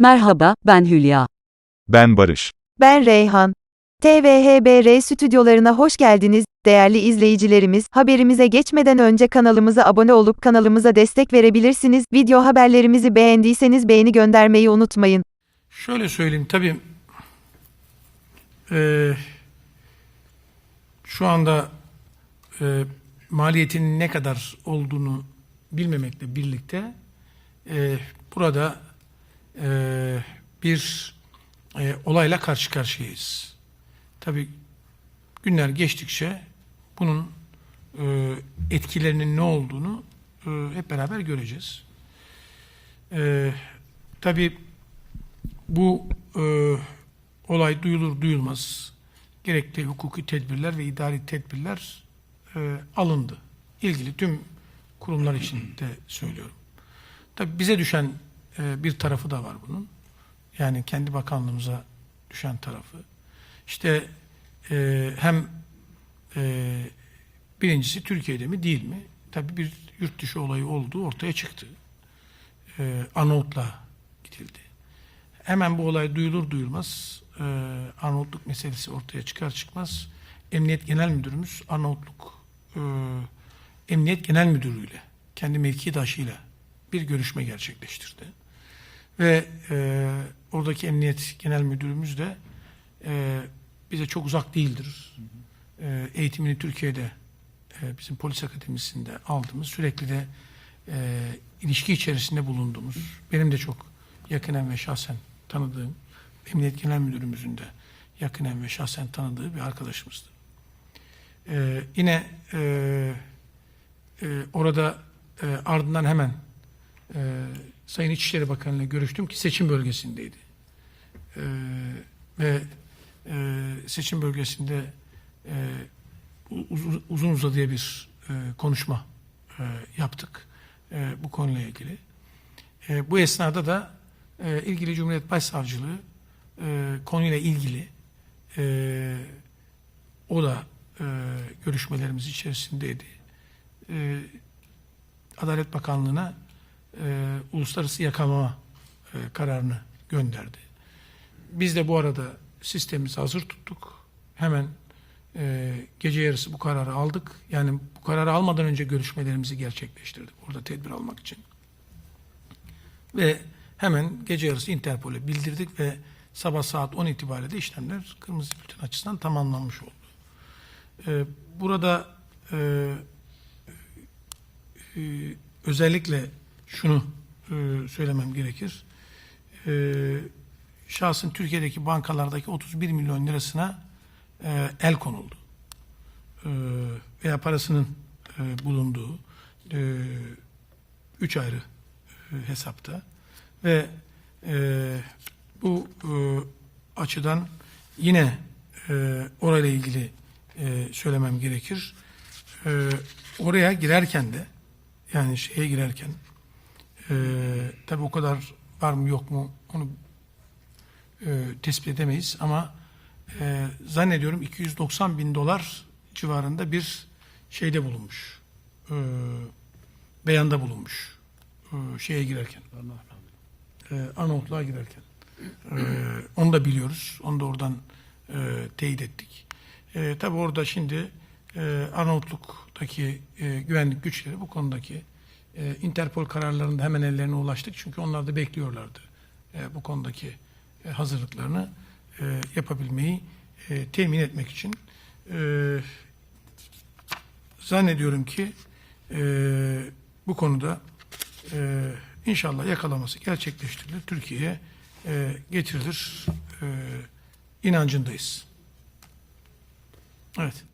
Merhaba, ben Hülya. Ben Barış. Ben Reyhan. TVHBR stüdyolarına hoş geldiniz. Değerli izleyicilerimiz, haberimize geçmeden önce kanalımıza abone olup kanalımıza destek verebilirsiniz. Video haberlerimizi beğendiyseniz beğeni göndermeyi unutmayın. Şöyle söyleyeyim tabii eee, şu anda eee, maliyetinin ne kadar olduğunu bilmemekle birlikte eee, burada eee, bir eee, olayla karşı karşıyayız. Tabii günler geçtikçe bunun eee, etkilerinin ne olduğunu eee, hep beraber göreceğiz. Eee tabii bu e, olay duyulur duyulmaz gerekli hukuki tedbirler ve idari tedbirler e, alındı. İlgili tüm kurumlar için de söylüyorum. Tabii bize düşen e, bir tarafı da var bunun. Yani kendi bakanlığımıza düşen tarafı. İşte e, hem e, birincisi Türkiye'de mi değil mi? Tabii bir yurt dışı olayı olduğu ortaya çıktı. E, Arnavut'la gidildi. Hemen bu olay duyulur duyulmaz e, Arnavutluk meselesi ortaya çıkar çıkmaz Emniyet Genel Müdürümüz Arnavutluk e, Emniyet Genel Müdürü'yle kendi mevkidaşıyla bir görüşme gerçekleştirdi. Ve e, oradaki Emniyet Genel Müdürümüz de e, bize çok uzak değildir. E, eğitimini Türkiye'de e, bizim polis akademisinde aldığımız sürekli de e, ilişki içerisinde bulunduğumuz benim de çok yakinen ve şahsen tanıdığım Emniyet Genel Müdürümüzün de yakinen ve şahsen tanıdığı bir arkadaşımızdı. E, yine e, e, orada e, ardından hemen e, Sayın İçişleri Bakanı ile görüştüm ki seçim bölgesindeydi. E, ve e, seçim bölgesinde e, uz- uzun uzadıya bir e, konuşma e, yaptık e, bu konuyla ilgili. E, bu esnada da e, ilgili Cumhuriyet Başsavcılığı e, konuyla ilgili e, o da e, görüşmelerimiz içerisindeydi. E, Adalet Bakanlığı'na e, uluslararası yakalama e, kararını gönderdi. Biz de bu arada sistemimizi hazır tuttuk. Hemen e, gece yarısı bu kararı aldık. Yani bu kararı almadan önce görüşmelerimizi gerçekleştirdik. Orada tedbir almak için. Ve hemen gece yarısı Interpol'e bildirdik ve sabah saat 10 itibariyle işlemler kırmızı bülten açısından tamamlanmış oldu. E, burada e, e, özellikle şunu e, söylemem gerekir. E, şahsın Türkiye'deki bankalardaki 31 milyon lirasına e, el konuldu. E, veya parasının e, bulunduğu e, üç ayrı e, hesapta ve e, bu e, açıdan yine e, orayla ilgili e, söylemem gerekir. E, oraya girerken de yani şeye girerken e, tabi o kadar var mı yok mu onu e, tespit edemeyiz ama e, zannediyorum 290 bin dolar civarında bir şeyde bulunmuş. E, beyanda bulunmuş. E, şeye girerken. E, Arnavutluğa girerken. E, onu da biliyoruz. Onu da oradan e, teyit ettik. E, tabi orada şimdi e, Arnavutluk'taki e, güvenlik güçleri bu konudaki e, Interpol kararlarında hemen ellerine ulaştık. Çünkü onlar da bekliyorlardı e, bu konudaki e, hazırlıklarını e, yapabilmeyi e, temin etmek için. E, zannediyorum ki e, bu konuda e, inşallah yakalaması gerçekleştirilir. Türkiye'ye e, getirilir. E, inancındayız. Evet.